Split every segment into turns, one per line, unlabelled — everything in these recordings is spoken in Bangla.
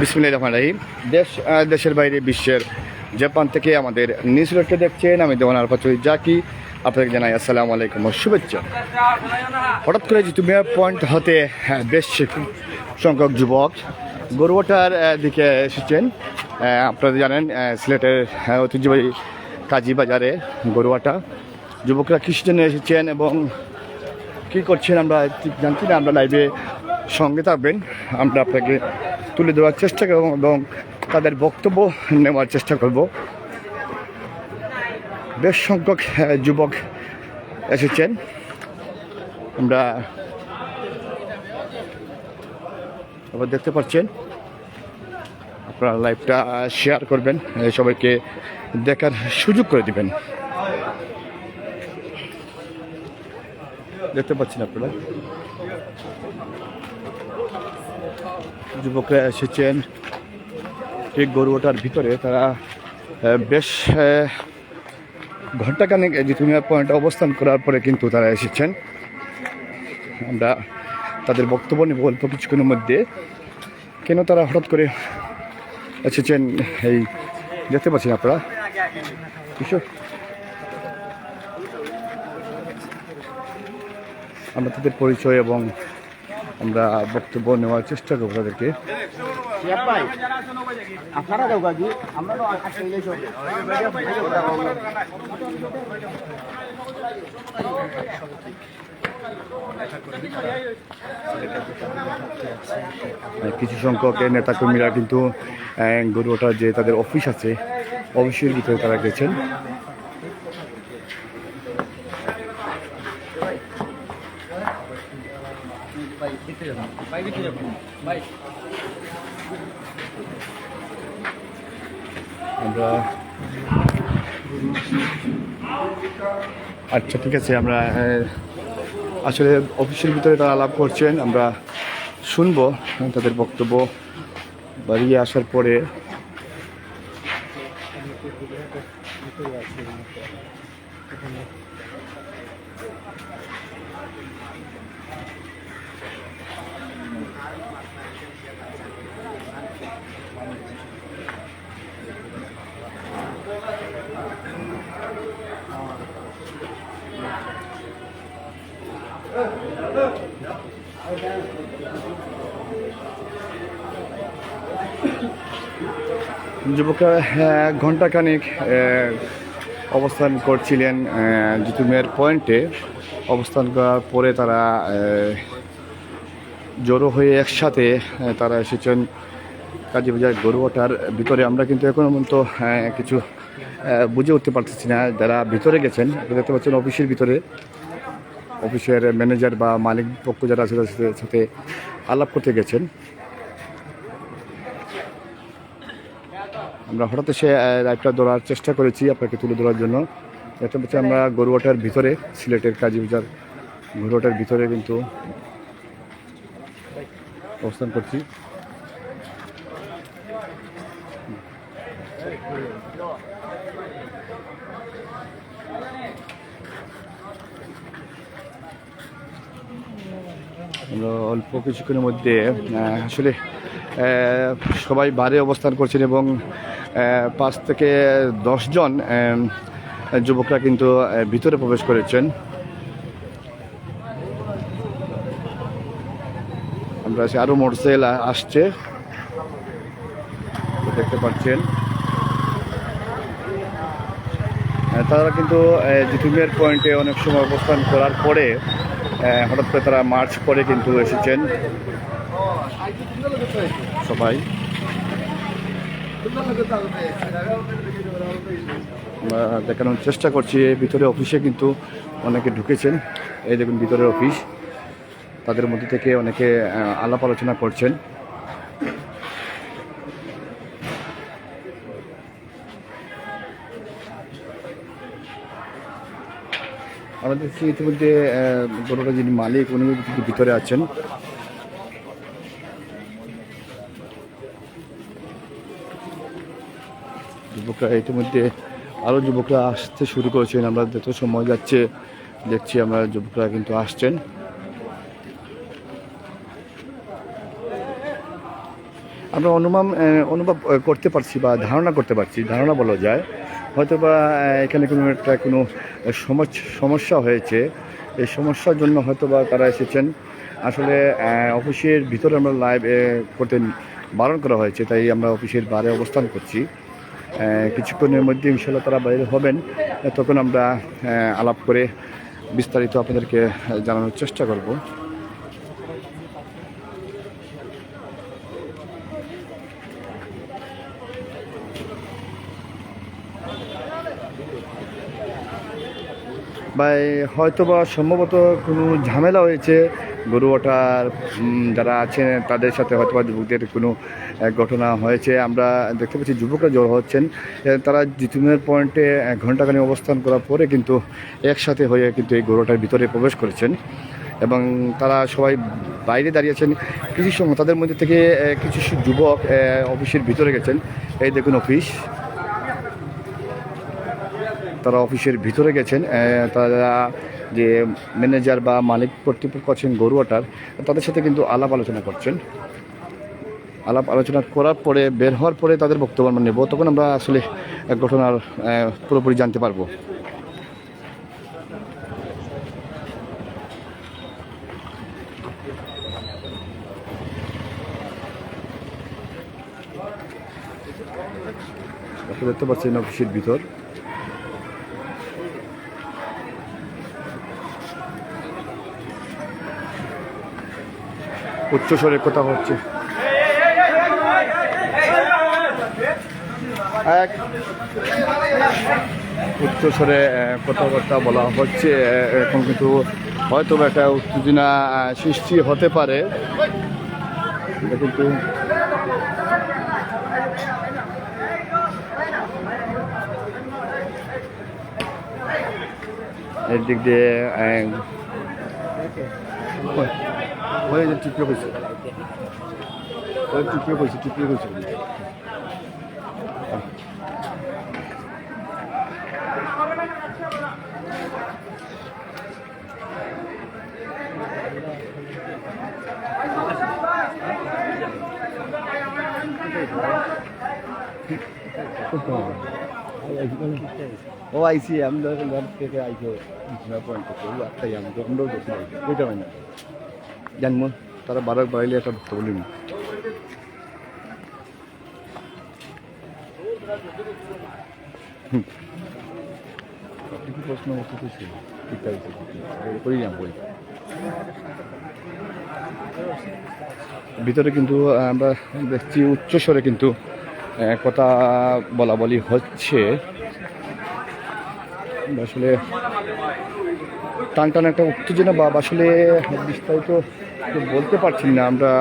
বিসমিল্লাহ রহমান রাহিম। দেশ দেশের বাইরে বিশ্বের জাপান থেকে আমাদের নিউজ রিলেটকে দেখছেন। আমি দেওয়ান আলফাচুরি জাকি। আপনাকে জানাই আসসালামু আলাইকুম শুভেচ্ছা। হঠাৎ করে জিতুমিয়া পয়েন্ট হতে বেশ সংখ্যক যুবক গরুয়াটার দিকে এসেছেন। আপনারা জানেন সিলেটের ঐতিহ্যবাহী কাজী বাজারে গরুয়াটা। যুবকরা কিসের জন্য এসেছেন এবং কী করছেন আমরা ঠিক জানছি না। আমরা লাইভে সঙ্গে থাকবেন। আমরা আপনাকে তুলে দেওয়ার চেষ্টা করব এবং তাদের বক্তব্য নেওয়ার চেষ্টা করব। বেশ সংখ্যক যুবক এসেছেন। আমরা আবার দেখতে পাচ্ছেন। আপনারা লাইভটা শেয়ার করবেন সবাইকে দেখার সুযোগ করে দিবেন। দেখতে পাচ্ছেন আপনারা? যুবকরা এসেছেন। ঠিক গরুটার ভিতরে তারা বেশ ঘন্টাখানেক জিতুমিয়া পয়েন্টে অবস্থান করার পরে কিন্তু তারা এসেছেন। আমরা তাদের বক্তব্য নেব অল্প কিছুক্ষণের মধ্যে। কেন তারা হঠাৎ করে এসেছেন এই দেখতে পাচ্ছেন আপনারা? আমরা তাদের পরিচয় এবং আমরা বক্তব্য নেওয়ার চেষ্টা করব তাদেরকে। আহ, কিছু সংখ্যক নেতাকর্মীরা কিন্তু গরুয়াটার যে তাদের অফিস আছে অফিসের ভিতরে তারা গেছেন। আমরা আচ্ছা ঠিক আছে, আমরা আসলে অফিসের ভিতরে তারা আলাপ করছেন। আমরা শুনব তাদের বক্তব্য। বাড়িয়ে আসার পরে যুবকরা আহ, ঘণ্টাখানেক অবস্থান করছিলেন জিতুমের পয়েন্টে। অবস্থান করার পরে তারা জড়ো হয়ে একসাথে তারা এসেছেন কাজীবাজার গরুয়াটার ভিতরে। আমরা কিন্তু এখনও পর্যন্ত কিছু বুঝে উঠতে পারতেছি না যারা ভিতরে গেছেন। দেখতে পাচ্ছেন অফিসের ভিতরে। অফিসের ম্যানেজার বা মালিক পক্ষ যারা আছে তাদের সাথে আলাপ করতে গেছেন। আমরা হঠাৎ এসে লাইভটা ধরার চেষ্টা করেছি আপনাকে তুলে ধরার জন্য। দেখতে হচ্ছে আমরা গরুয়াটার ভিতরে, সিলেটের কাজী কাজীবাজার গরুয়াটার ভিতরে কিন্তু অবস্থান করছি। আমরা অল্প কিছুক্ষণের মধ্যে আসলে সবাই বারে অবস্থান করছেন এবং পাঁচ থেকে দশজন যুবকরা কিন্তু ভিতরে প্রবেশ করেছেন। আমরা সে আরও মোটরসাইকেল আসছে। দেখতে পাচ্ছেন। তারা কিন্তু জিতুমিয়ার পয়েন্টে অনেক সময় অবস্থান করার পরে হঠাৎ করে তারা মার্চ করে কিন্তু এসেছেন। সবাই। দেখানোর চেষ্টা করছি ভিতরে অফিসে কিন্তু অনেকে ঢুকেছেন। এই দেখুন, ভিতরের অফিস। তাদের মধ্যে থেকে অনেকে আলাপ আলোচনা করছেন। আমরা দেখছি ইতিমধ্যে গরুটা যিনি মালিক উনি কিন্তু ভিতরে আছেন। যুবকরা ইতিমধ্যে আরও যুবকরা আসতে শুরু করেছেন, আমরা যত সময় যাচ্ছে দেখছি আমরা যুবকরা কিন্তু আসছেন। আমরা অনুমান অনুভব করতে পারছি বা ধারণা করতে পারছি, ধারণা বলা যায়। হয়তো বা এখানে কোনো একটা, কোনো সমস্যা হয়েছে। এই সমস্যার জন্য হয়তো বা তারা এসেছেন। আসলে অফিসের ভিতরে আমরা লাইভ করতে বারণ করা হয়েছে, তাই আমরা অফিসের বাইরে অবস্থান করছি। কিছুক্ষণের মধ্যে ইনশাল্লাহ তারা বাইরে হবেন। তখন আমরা আলাপ করে বিস্তারিত আপনাদেরকে জানানোর চেষ্টা করব। বা হয়তো বা সম্ভবত কোনো ঝামেলা হয়েছে। গরু ওঠার যারা আছেন, তাদের সাথে হয়তো বা যুবকদের কোনো ঘটনা হয়েছে। আমরা দেখতে পাচ্ছি যুবকরা জড়ো হচ্ছেন। তারা জিতুমের পয়েন্টে এক ঘন্টাখানি অবস্থান করার পরে কিন্তু একসাথে হয়ে কিন্তু এই গরুটার ভিতরে প্রবেশ করেছেন। এবং তারা সবাই বাইরে দাঁড়িয়েছেন কিছু সময় তাদের মধ্যে থেকে কিছু যুবক অফিসের ভিতরে গেছেন। এই দেখুন অফিস। তারা অফিসের ভিতরে গেছেন তারা যে ম্যানেজার বা মালিক কর্তৃপক্ষ আছেন গরুয়াটার, তাদের সাথে কিন্তু আলাপ আলোচনা করছেন। আলাপ আলোচনা করার পরে, বের হওয়ার পরে তাদের বক্তব্য আমরা নেব। তখন আমরা আসলে ঘটনার পুরোপুরি জানতে পারব। দেখতে পাচ্ছেন অফিসের ভিতর। উচ্চস্বরে কথা হচ্ছে। এক উচ্চস্বরে কথাবার্তা বলা হচ্ছে এখন কিন্তু হয়তো একটা উত্তেজনা সৃষ্টি হতে পারে। কিন্তু এর দিক দিয়ে 会，我也去追回去，我去追回去，去追回去。不懂。ও আইসি, আমি ধরেন ঘর থেকে আইসো পয়েন্ট করতে ওই একটাই আমি আমরাও দেখি ওইটা হয় না। জানব, তারা বারো বাড়াইলে একটা বক্তব্য নিন প্রশ্ন উত্তর তো ছিল আছে করি বই ভিতরে কিন্তু আমরা দেখছি উচ্চস্বরে কিন্তু কথা বলা বলি হচ্ছে, আসলে টান টান একটা উত্তেজনা বা আসলে বিস্তারিত বলতে পারছি না আমরা।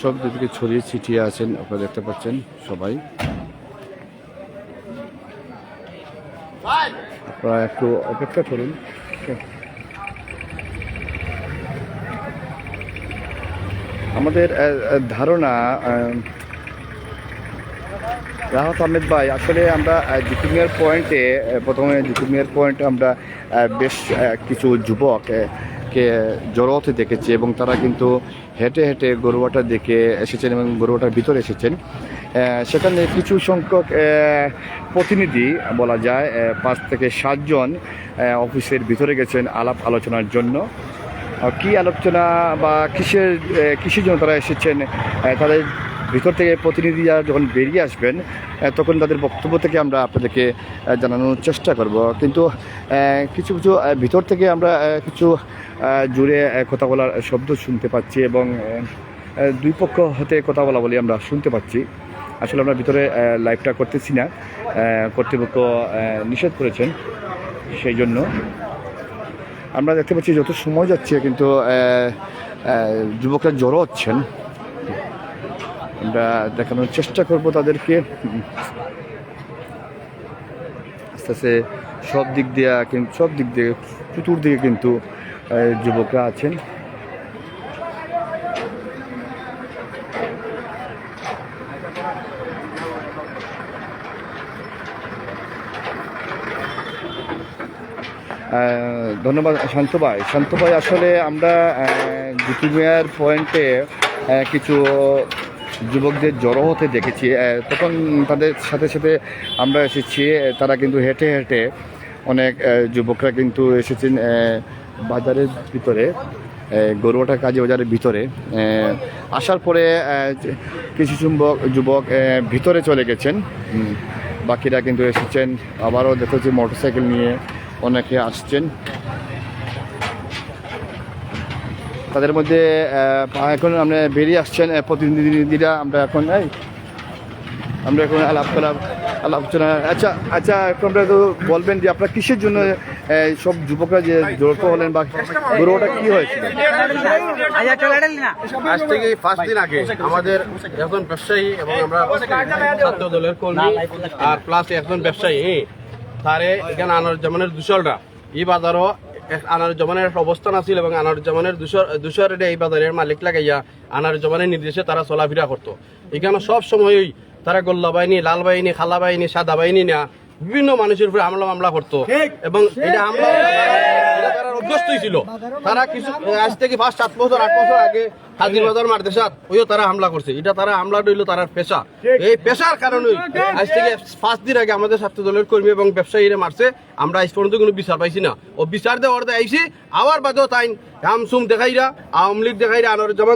সব দিকে ছড়িয়ে ছিটিয়ে আছেন, আপনারা দেখতে পাচ্ছেন সবাই। আপনারা একটু অপেক্ষা করুন। আমাদের ধারণা রাহত আহমেদ ভাই, আসলে আমরা জিকুমিয়ার পয়েন্টে প্রথমে জিকুমিয়ার পয়েন্টে আমরা বেশ কিছু যুবক কে জড়ো হতে দেখেছি এবং তারা কিন্তু হেঁটে হেঁটে গরুয়াটা দেখে এসেছেন এবং গরুয়াটার ভিতরে এসেছেন। সেখানে কিছু সংখ্যক প্রতিনিধি বলা যায় পাঁচ থেকে সাতজন অফিসের ভিতরে গেছেন আলাপ আলোচনার জন্য। কি আলোচনা বা কিসের কিসের জন্য তারা এসেছেন তাদের ভিতর থেকে প্রতিনিধিরা যখন বেরিয়ে আসবেন তখন তাদের বক্তব্য থেকে আমরা আপনাদেরকে জানানোর চেষ্টা করব। কিন্তু কিছু কিছু ভিতর থেকে আমরা কিছু জুড়ে কথা বলার শব্দ শুনতে পাচ্ছি এবং দুই পক্ষ হতে কথা বলা বলি আমরা শুনতে পাচ্ছি। আসলে আমরা ভিতরে লাইভটা করতেছি না। কর্তৃপক্ষ নিষেধ করেছেন সেই জন্য। আমরা দেখতে পাচ্ছি যত সময় যাচ্ছে, কিন্তু যুবকরা জড়ো হচ্ছেন। আমরা দেখানোর চেষ্টা করব তাদেরকে। আস্তে আস্তে সব দিক দিয়ে কিন্তু সব দিক দিয়ে চতুর্দিকে কিন্তু যুবকরা আছেন। ধন্যবাদ, শান্ত ভাই। শান্ত ভাই, আসলে আমরা জিতুমিয়ার পয়েন্টে কিছু যুবকদের জড়ো হতে দেখেছি। তখন তাদের সাথে সাথে আমরা এসেছি। তারা কিন্তু হেঁটে হেঁটে অনেক যুবকরা কিন্তু এসেছেন বাজারের ভিতরে গরুয়াটা কাজী বাজারের ভিতরে। আসার পরে কিছু যুবক যুবক ভিতরে চলে গেছেন। বাকিরা কিন্তু এসেছেন। আবারও দেখেছি মোটরসাইকেল নিয়ে। অনেকে আসছেন। তাদের মধ্যে এখন আমরা বেরিয়ে আসছেন প্রতিনিধিরা আমরা এখন, এই, আমরা এখন আলাপ আলাপ আলোচনা। আচ্ছা আচ্ছা এখন আপনারা তো বলবেন যে আপনারা কিসের জন্য সব যুবকরা যে জড়িত হলেন বা গরুটা কি হয়েছিল?
আজ থেকে পাঁচ দিন আগে আমাদের একজন ব্যবসায়ী এবং আমরা ছাত্র দলের কর্মী, আর প্লাস একজন ব্যবসায়ী। তারে এখানে আনার জমানের দুশলরা। এই বাজারও আনার জমানের অবস্থান আছিল এবং আনার জমানের দুশোর দুশোর এই বাজারের মালিক লাগাইয়া আনার জমানের নির্দেশে তারা চলাফেরা করতো। এখানে সব সময়ই তারা গোল্লা বাহিনী লাল বাহিনী খালা বাহিনী সাদা বাহিনী না বিভিন্ন মানুষের উপরে হামলা মামলা করতো এবং এটা হামলা এটা তারা অভ্যস্ত ছিল। তারা কিছু আজ থেকে পাঁচ, সাত বছর, আট বছর আগে হাজির বাজার মারদেশাত ওইও তারা হামলা করছে। এটা তারা হামলা রইল পেশা। এই পেশার আজ থেকে পাঁচ দিন আগে আমাদের দলের কর্মী এবং ব্যবসায়ীরা মারছে। আমরা আজ পর্যন্ত কোনো বিচার পাইছি না। ও বিচার আবার দেখাইরা, আওয়ামী লীগ দেখাইরা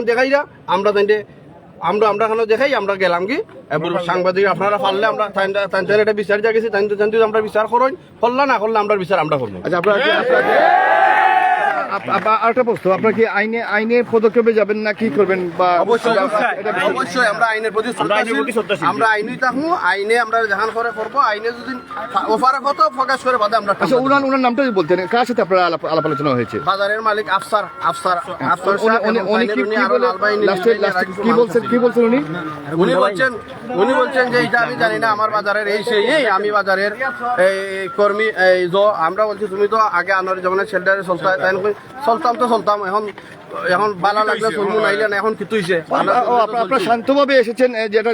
দেখাইরা, আমরা তাইতে আমরা আমরা খানো দেখাই, আমরা গেলাম কি? সাংবাদিক আপনারা পারলে আমরা তাই এটা বিচার তাই আমরা বিচার করুন করলা না করলে আমরা বিচার আমরা করব
আচ্ছা আপনারা কি- আপনারা- আপ- আপ- আরেকটা প্রশ্ন আপনারা কি আইনে আইনে পদক্ষেপে যাবেন না কি করবেন বা
অবশ্যই অবশ্যই আমরা আইনের প্রতি আমরা আইনই থাকব আইনে আমরা জাহান করে করব আইনে যদি ওফারে কত প্রকাশ করে বাদে আমরা
আচ্ছা উনার উনার নামটা যদি বলতেন কার সাথে আপনারা আলাপ আলাপ আলোচনা হয়েছে?
বাজারের মালিক আফসার আফসার আফসার
উনি- কি কি বলছেন কি বলছেন উনি?
উনি বলছেন উনি বলছেন যে এটা আমি জানি না আমার বাজারের এই সেই এই আমি বাজারের এই কর্মী এই আমরা বলছি তুমি তো আগে আনোয়ার জামানের শেল্টারে চলতা তাই চলতাম তো চলতাম এখন এখন বালা লাগলে চলমু নাইলে না এখন কি তুইছে
ও আপনারা শান্তভাবে এসেছেন যেটা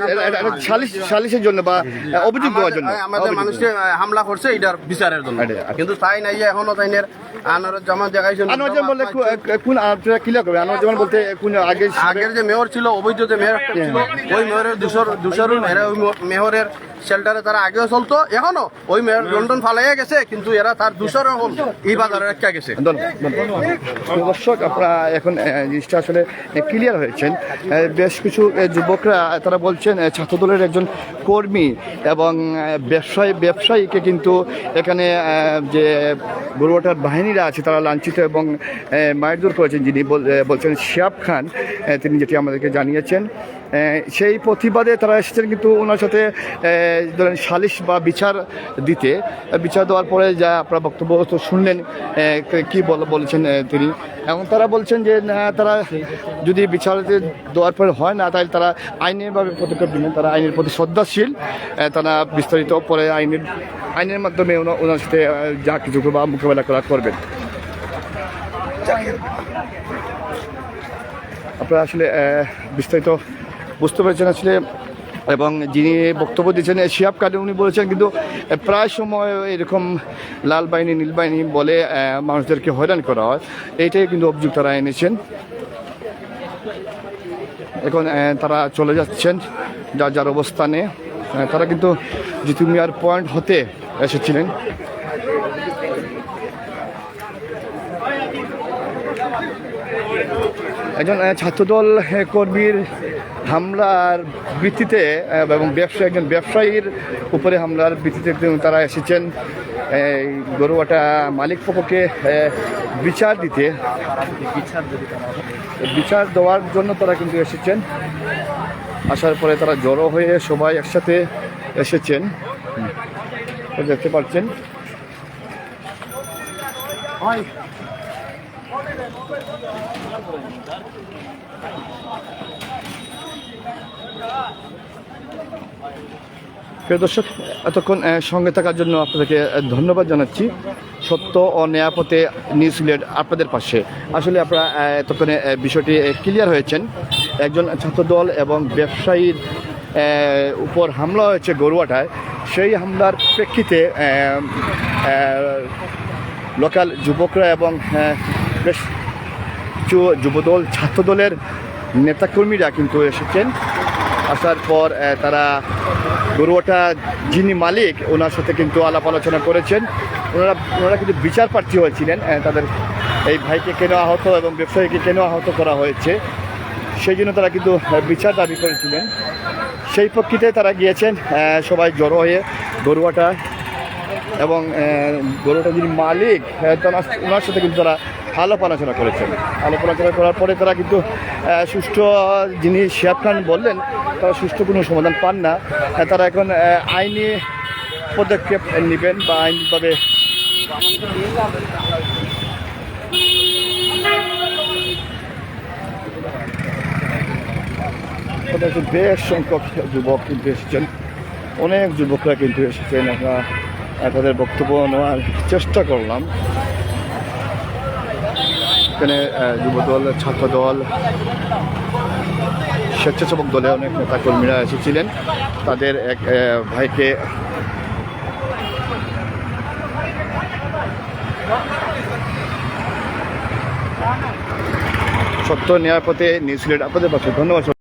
সালিশ সালিশের জন্য বা অভিযোগ দেওয়ার জন্য।
আমাদের- মানুষকে হামলা করছে এটার বিচারের জন্য। কিন্তু তাই নাই যে এখনও তাইনের
কোন আপনারা ক্লিয়ার বলতে কোন আগে
আগের যে মেয়র ছিল অবৈধ যে মেয়র একটা ছিল ওই মেয়রের দুশোর দুশোর মেয়রের শেল্টারে তারা আগেও চলতো এখনও ওই মেয়র লন্ডন ফালাইয়া গেছে কিন্তু এরা তার দুশোর এখন এই বাজারে রেখা গেছে।
ধন্যবাদ ধন্যবাদ। দর্শক আপনারা এখন জিনিসটা আসলে ক্লিয়ার হয়েছেন। বেশ কিছু যুবকরা তারা বলছেন ছাত্রদলের একজন কর্মী এবং ব্যবসায়ী ব্যবসায়ীকে কিন্তু এখানে যে গরুয়াটার বাহিনীরা আছে, তারা লাঞ্ছিত এবং মারধর করেছেন যিনি বলছেন শিয়াব খান তিনি যেটি আমাদেরকে জানিয়েছেন। সেই প্রতিবাদে তারা এসেছেন কিন্তু ওনার সাথে ধরেন সালিশ বা বিচার দিতে। বিচার দেওয়ার পরে যা আপনার বক্তব্য তো শুনলেন কি বল- বলেছেন তিনি। এবং তারা বলছেন যে তারা যদি বিচার দেওয়ার পরে হয় না, তাহলে তারা আইনিভাবে পদক্ষেপ নেবেন। তারা আইনের প্রতি শ্রদ্ধাশীল। তারা বিস্তারিত পরে আইনের আইনের মাধ্যমে ওনার সাথে যা কিছু বা মোকাবেলা করা করবেন। আপনারা আসলে বিস্তারিত বুঝতে পেরেছেন আসলে এবং যিনি বক্তব্য দিয়েছেন এ, শিহাব কাদের উনি বলেছেন কিন্তু প্রায় সময় এরকম লাল বাহিনী নীল বাহিনী বলে মানুষদেরকে হয়রান করা হয়। এইটাই কিন্তু অভিযোগ তারা এনেছেন। এখন তারা চলে যাচ্ছেন যার যার অবস্থানে। তারা কিন্তু জিতু মিয়ার পয়েন্ট হতে এসেছিলেন। একজন ছাত্রদল কর্মীর হামলার ভিত্তিতে এবং ব্যবসা একজন ব্যবসায়ীর উপরে হামলার ভিত্তিতে তারা এসেছেন। এই গরুয়াটা মালিক পক্ষকে বিচার দিতে। বিচার দেওয়ার জন্য তারা কিন্তু এসেছেন। আসার পরে তারা জড়ো হয়ে সবাই একসাথে এসেছেন। দেখতে পাচ্ছেন। প্রিয় দর্শক, এতক্ষণ সঙ্গে থাকার জন্য আপনাদেরকে ধন্যবাদ জানাচ্ছি। সত্য ও নিরাপদে নিউজ সিলেট আপনাদের পাশে। আসলে আপনারা এতক্ষণে বিষয়টি ক্লিয়ার হয়েছেন। একজন ছাত্রদল এবং ব্যবসায়ীর উপর হামলা হয়েছে গরুয়াটায়। সেই হামলার প্রেক্ষিতে লোকাল যুবকরা এবং বেশ কিছু যুবদল, ছাত্রদলের নেতাকর্মীরা কিন্তু এসেছেন। আসার পর তারা গরুয়াটা যিনি মালিক, ওনার সাথে কিন্তু আলাপ আলোচনা করেছেন। ওনারা ওনারা কিন্তু বিচার প্রার্থী হয়েছিলেন। তাদের এই ভাইকে কেন আহত এবং ব্যবসায়ীকে কেন আহত করা হয়েছে, সেই জন্য তারা কিন্তু বিচার দাবি করেছিলেন। সেই প্রেক্ষিতে তারা গিয়েছেন সবাই জড়ো হয়ে গরুয়াটা এবং গরুটা যিনি মালিক ওনার সাথে কিন্তু তারা আলাপ আলোচনা করেছেন। আলাপ আলোচনা করার পরে তারা কিন্তু সুষ্ঠু যিনি শিয়াব খান বললেন তারা সুষ্ঠু কোনো সমাধান পান না। আহ, তারা এখন আইনি পদক্ষেপ নেবেন বা আইনভাবে বেশ সংখ্যক যুবক কিন্তু এসেছেন। অনেক যুবকরা কিন্তু এসেছেন। আমরা তাদের বক্তব্য নেওয়ার চেষ্টা করলাম। এখানে আহ, ছাত্র দল স্বেচ্ছাসেবক দলে অনেক নেতাকর্মীরা এসেছিলেন। তাদের এক ভাইকে সত্য নেওয়ার পথে নিউজিল্যান্ড আপনাদের পাশে ধন্যবাদ।